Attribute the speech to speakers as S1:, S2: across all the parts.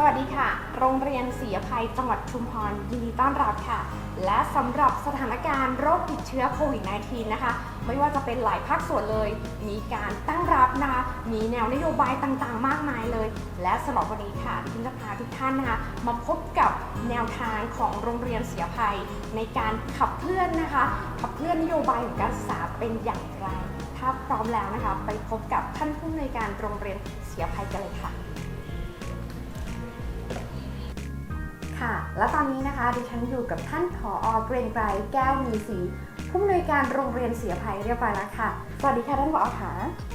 S1: สวัสดีค่ะ โรงเรียนศรีอภัยจังหวัดชุมพรยินดีต้อนรับค่ะ และสำหรับสถานการณ์โรคติดเชื้อโควิด -19 นะคะ ไม่ว่าจะเป็นหลายภาคส่วนเลย มีการตั้งรับนะคะ มีแนวนโยบายต่างๆ มากมายเลย และสำหรับวันนี้ค่ะดิฉันจะพาทุกท่านนะคะ มาพบกับแนวทางของโรงเรียนศรีอภัย ในการขับเคลื่อนนะคะ ขับเคลื่อนนโยบายของการศึกษาเป็นอย่างไร ถ้าพร้อมแล้วนะคะ ไปพบกับท่านผู้อำนวยการโรงเรียนศรีอภัยกันเลยค่ะ ค่ะ และตอนนี้นะคะดิฉันอยู่กับท่านผอเกรียงไกรแก้วมีศรีผู้อำนวยการโรงเรียนเสียภัยเรียบร้อยแล้วค่ะ สวัสดีค่ะท่านผอค่ะ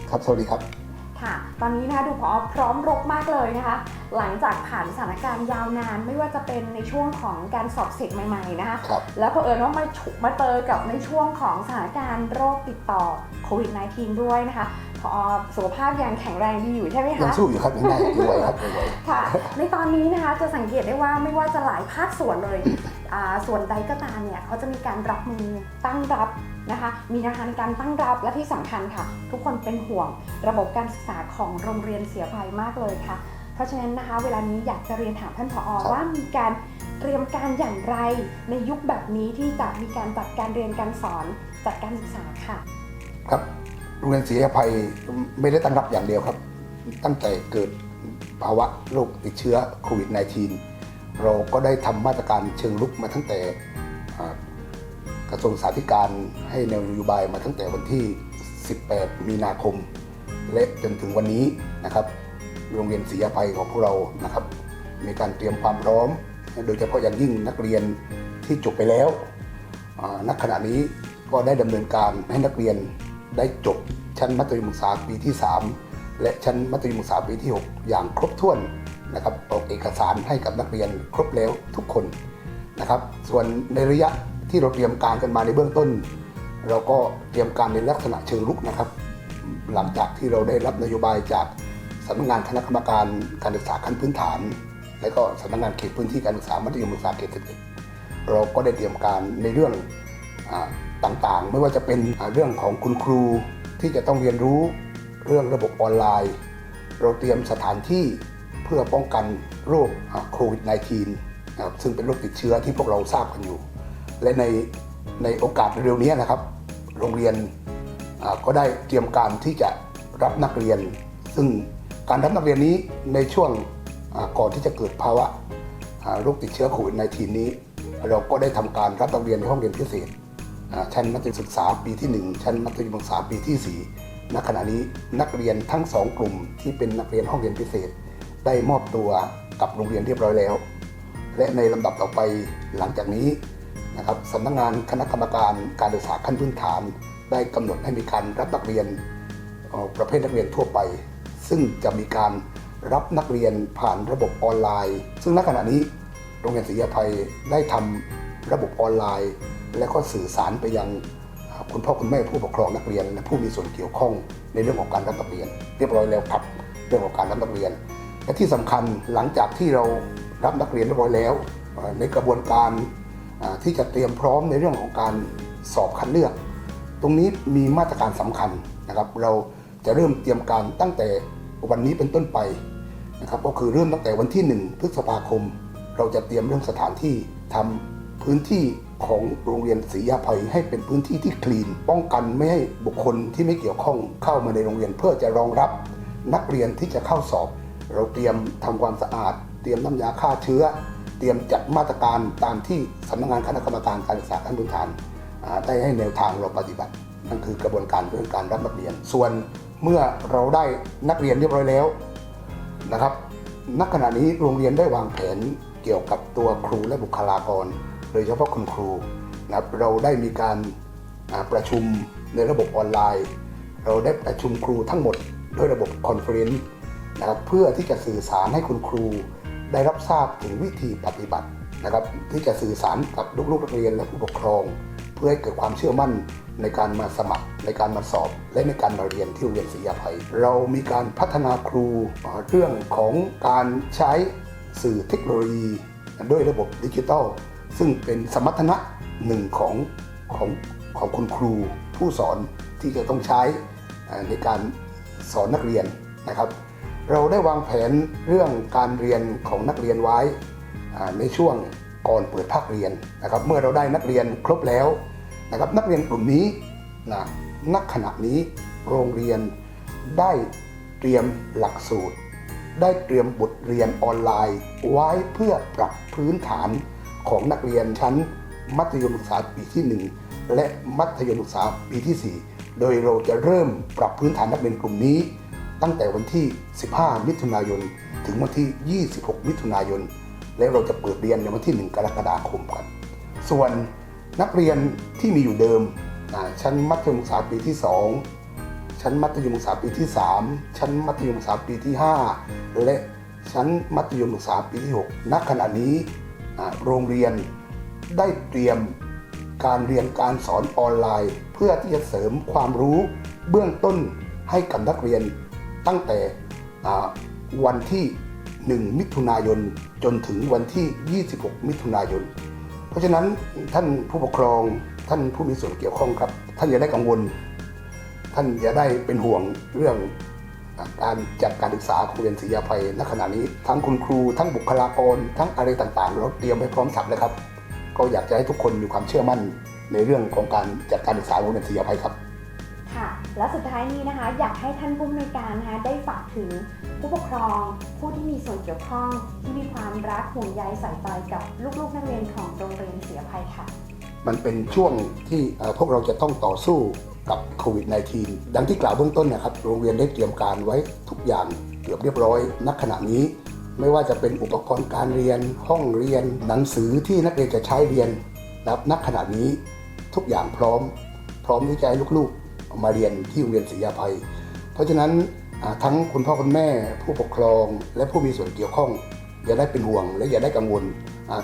S2: ครับ สวัสดีครับ
S1: ค่ะ ตอนนี้นะคะดูผอพร้อมรบมากเลยนะคะ หลังจากผ่านสถานการณ์ยาวนานไม่ว่าจะเป็นในช่วงของการสอบเสร็จใหม่ๆนะคะ
S2: ครับ
S1: แล้วเผอิญว่ามาฉุกมาเจอกับในช่วงของสถานการณ์โรคติดต่อโควิด -19 ด้วยนะคะผอสุขภาพยังแข็งแรงดีอยู่ใช่ไหม
S2: ยัง
S1: คะ
S2: สู้อยู่ครับยังได้ยังไหวครับยังไหว
S1: ค่ะ ในตอนนี้นะคะจะสังเกตได้ว่าไม่ว่าจะหลายภาคส่วนเลยอ่าส่วนใดก็ตามเนี่ยเขาจะมีการรับมือตั้งรับ นะคะ มีแนวทางในการตั้งรับและที่สำคัญค่ะ ทุกคนเป็นห่วงระบบการศึกษาของโรงเรียนเสียภัยมากเลยค่ะ เพราะฉะนั้นนะคะ เวลานี้อยากจะเรียนถามท่านผอ
S2: ครับ
S1: ว่ามีการเตรียมการอย่างไร ในยุคแบบนี้ที่จะมีการจัดการเรียนการสอนจัดการศึกษาค่ะ
S2: ครับโรงเรียนศรีอภัยไม่ได้ตั้งรับอย่างเดียวครับ ตั้งแต่เกิดภาวะโรคติดเชื้อโควิด -19 เราก็ได้ทำมาตรการเชิงลุกมาตั้งแต่อ่าก ระทรวงสาธการให้แนวนโยบายมาตั้งแต่วันที่ 18 มีนาคม และจนถึงวันนี้นะครับโรงเรียนศรีอภัยของพวกเรานะครับ มีการเตรียมความพร้อม โดยเฉพาะอย่างยิ่งนักเรียนที่จบไปแล้วอ่าณขณะนี้ก็ได้ดำเนินการให้นักเรียนได้จบชั้นมัธยมศึกษาปีที่ 3 และชั้นมัธยมศึกษาปีที่ 6 อย่างครบถ้วนนะครับออกเอกสารให้กับนักเรียนครบแล้วทุกคนนะครับ ส่วนในระยะ ที่เราเตรียมการกันมาในเบื้องต้น เราก็เตรียมการในลักษณะเชิงรุกนะครับ หลังจากที่เราได้รับนโยบายจากสำนักงานคณะกรรมการการศึกษาขั้นพื้นฐาน และก็สำนักงานเขตพื้นที่การศึกษามัธยมศึกษาเขต11เราก็ได้เตรียมการในเรื่องอต่างๆ ไม่ว่าจะเป็นเรื่องของคุณครูที่จะต้องเรียนรู้เรื่องระบบออนไลน์ เราเตรียมสถานที่เพื่อป้องกันโรคโควิด -19 นะครับซึ่งเป็นโรคติดเชื้อที่พวกเราทราบกันอยู่ และในในโอกาสเร็วนี้นะครับ โรงเรียนก็ได้เตรียมการที่จะรับนักเรียน ซึ่งการรับนักเรียนนี้ในช่วงก่อนที่จะเกิดภาวะโรคติดเชื้อโควิด -19 นี้ เราก็ได้ทำการรับนักเรียนในห้องเรียนพิเศษชั้นมัธยมศึกษาปีที่ 1 ชั้นมัธยมศึกษาปีที่ 4 ณ ขณะนี้นักเรียนทั้งสองกลุ่มที่เป็นนักเรียนห้องเรียนพิเศษ ได้มอบตัวกับโรงเรียนเรียบร้อยแล้ว และในลำดับต่อไปหลังจากนี้ นะครับสำนักงานคณะกรรมการการศึกษาขั้นพื้นฐาน ได้กำหนดให้มีการรับนักเรียนประเภทนักเรียนทั่วไป ซึ่งจะมีการรับนักเรียนผ่านระบบออนไลน์ ซึ่งณขณะนี้โรงเรียนศรีอภัยได้ทำระบบออนไลน์ และก็สื่อสารไปยังคุณพ่อคุณแม่ผู้ปกครองนักเรียน และผู้มีส่วนเกี่ยวข้องในเรื่องของการรับนักเรียน เรียบร้อยแล้วครับเรื่องของการรับนักเรียน และที่สำคัญหลังจากที่เรารับนักเรียนเรียบร้อยแล้ว ในกระบวนการ ที่จะเตรียมพร้อมในเรื่องของการสอบคัดเลือก ตรงนี้มีมาตรการสำคัญนะครับ เราจะเริ่มเตรียมการตั้งแต่วันนี้เป็นต้นไปนะครับ ก็คือเริ่มตั้งแต่วันที่ 1 พฤษภาคม เราจะเตรียมเรื่องสถานที่ทำพื้นที่ของโรงเรียนศรียาภัยให้เป็นพื้นที่ที่คลีน ป้องกันไม่ให้บุคคลที่ไม่เกี่ยวข้องเข้ามาในโรงเรียน เพื่อจะรองรับนักเรียนที่จะเข้าสอบ เราเตรียมทำความสะอาด เตรียมน้ำยาฆ่าเชื้อ ตรียมจัดมาตรการตามที่สำนักงานคณะกรรมการการศึกษาขั้นพื้นฐานได้ให้แนวทางเราปฏิบัตินั่นคือกระบวนการเรื่องการรับนักเรียน ส่วนเมื่อเราได้นักเรียนเรียบร้อยแล้วนะครับณขณะนี้โรงเรียนได้วางแผนเกี่ยวกับตัวครูและบุคลากร โดยเฉพาะคุณครูนะครับเราได้มีการประชุมในระบบออนไลน์ เราได้ประชุมครูทั้งหมดด้วยระบบคอนเฟรนซ์นะครับเพื่อที่จะสื่อสารให้คุณครู ได้รับทราบถึงวิธีปฏิบัตินะครับที่จะสื่อสารกับลูกๆนักเรียนและผู้ปกครอง เพื่อให้เกิดความเชื่อมั่นในการมาสมัครในการมาสอบ และในการมาเรียนที่โรงเรียนศรียาภัย เรามีการพัฒนาครูเรื่องของการใช้สื่อเทคโนโลยีด้วยระบบดิจิทัล ซึ่งเป็นสมรรถนะหนึ่งของของของคุณครูผู้สอนที่จะต้องใช้ในการสอนนักเรียนนะครับ เราได้วางแผนเรื่องการเรียนของนักเรียนไว้ในช่วงก่อนเปิดภาคเรียนนะครับ เมื่อเราได้นักเรียนครบแล้วนะครับ นักเรียนกลุ่มนี้นะณขณะนี้โรงเรียนได้เตรียมหลักสูตร ได้เตรียมบทเรียนออนไลน์ ไว้เพื่อปรับพื้นฐานของนักเรียนชั้น มัธยมศึกษาปีที่ 1 และมัธยมศึกษาปีที่ 4 โดยเราจะเริ่มปรับพื้นฐานนักเรียนกลุ่มนี้ ตั้งแต่วันที่ 15 มิถุนายน ถึงวันที่ 26 มิถุนายน และเราจะเปิดเรียนในวันที่ 1 กรกฎาคมกัน ส่วนนักเรียนที่มีอยู่เดิม ชั้นมัธยมศึกษาปีที่ 2 ชั้นมัธยมศึกษาปีที่ 3 ชั้นมัธยมศึกษาปีที่ 5 และชั้นมัธยมศึกษาปีที่ 6 ณ ขณะนี้โรงเรียนได้เตรียมการเรียนการสอนออนไลน์ เพื่อที่จะเสริมความรู้เบื้องต้นให้กับนักเรียน ตั้งแต่วันที่ 1 มิถุนายนจนถึงวันที่ 26 มิถุนายน เพราะฉะนั้นท่านผู้ปกครองท่านผู้มีส่วนเกี่ยวข้องครับ ท่านอย่าได้กังวล ท่านอย่าได้เป็นห่วงเรื่องการจัดการศึกษาของเรียนศรียาภัยณขณะนี้ ทั้งคุณครูทั้งบุคลากร ทั้งอะไรต่างๆ เราเตรียมไว้พร้อมสับเลยครับ ก็อยากจะให้ทุกคนมีความเชื่อมั่นในเรื่องของการจัดการศึกษาของเรียนศรียาภัยครับ
S1: และสุดท้ายนี้นะคะ อยากให้ท่านผู้อำนวยการนะคะได้ฝากถึงผู้ปกครอง ผู้ที่มีส่วนเกี่ยวข้อง ที่มีความรักห่วงใยใส่ใจกับลูกๆนักเรียนของโรงเรียนเสียภัยค่ะ
S2: มันเป็นช่วงที่พวกเราจะต้องต่อสู้กับโควิด -19 ดังที่กล่าวเบื้องต้นนะครับ โรงเรียนได้เตรียมการไว้ทุกอย่างเกือบเรียบร้อยณขณะนี้ ไม่ว่าจะเป็นอุปกรณ์การเรียน ห้องเรียน หนังสือที่นักเรียนจะใช้เรียนนะครับณขณะนี้ทุกอย่างพร้อม พร้อมที่จะให้ลูกๆ มาเรียนที่โรงเรียนศรียาภัย เพราะฉะนั้นทั้งคุณพ่อคุณแม่ผู้ปกครองและผู้มีส่วนเกี่ยวข้อง อย่าได้เป็นห่วงและอย่าได้กังวล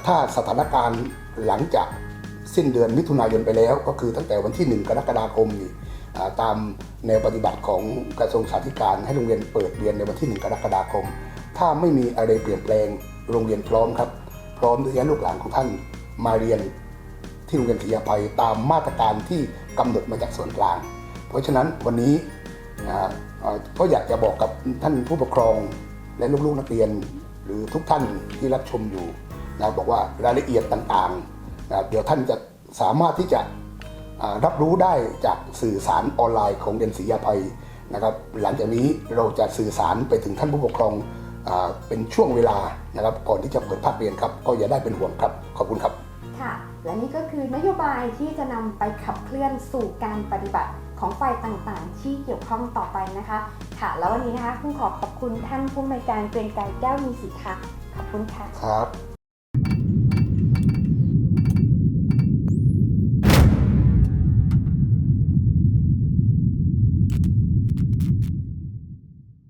S2: ถ้าสถานการณ์หลังจากสิ้นเดือนมิถุนายนไปแล้ว ก็คือตั้งแต่วันที่ 1 กรกฎาคมนี่ตามแนวปฏิบัติของกระทรวงสาธารณสุขให้โรงเรียนเปิดเรียนในวันที่ 1 กรกฎาคม ถ้าไม่มีอะไรเปลี่ยนแปลงโรงเรียนพร้อมครับ พร้อมที่จะลูกหลานของท่านมาเรียนที่โรงเรียนศรียาภัยตามมาตรการที่กำหนดมาจากส่วนกลาง เพราะฉะนั้นวันนี้ก็อยากจะบอกกับท่านผู้ปกครองและลูกๆนักเรียน หรือทุกท่านที่รับชมอยู่นะบอกว่ารายละเอียดต่างๆนะเดี๋ยวท่านจะสามารถที่จะรับรู้ได้จากสื่อสารออนไลน์ของเรียนศรียาภัยนะครับ หลังจากนี้เราจะสื่อสารไปถึงท่านผู้ปกครองอเป็นช่วงเวลานะครับก่อนที่จะเปิดภาคเรียนครับ ก็อย่าได้เป็นห่วงครับ ขอบคุณครับ
S1: ค่ะ และนี่ก็คือนโยบายที่จะนำไปขับเคลื่อนสู่การปฏิบัติ ของฝ่ายต่างๆ ที่เกี่ยวข้องต่อไปนะคะ ค่ะ แล้ววันนี้นะคะคุณขอขอบคุณท่านผู้อำนวยการเกรียงไกรแก้วมีสิทธิ์ค่ะ ขอบคุณค่ะ
S2: ครับ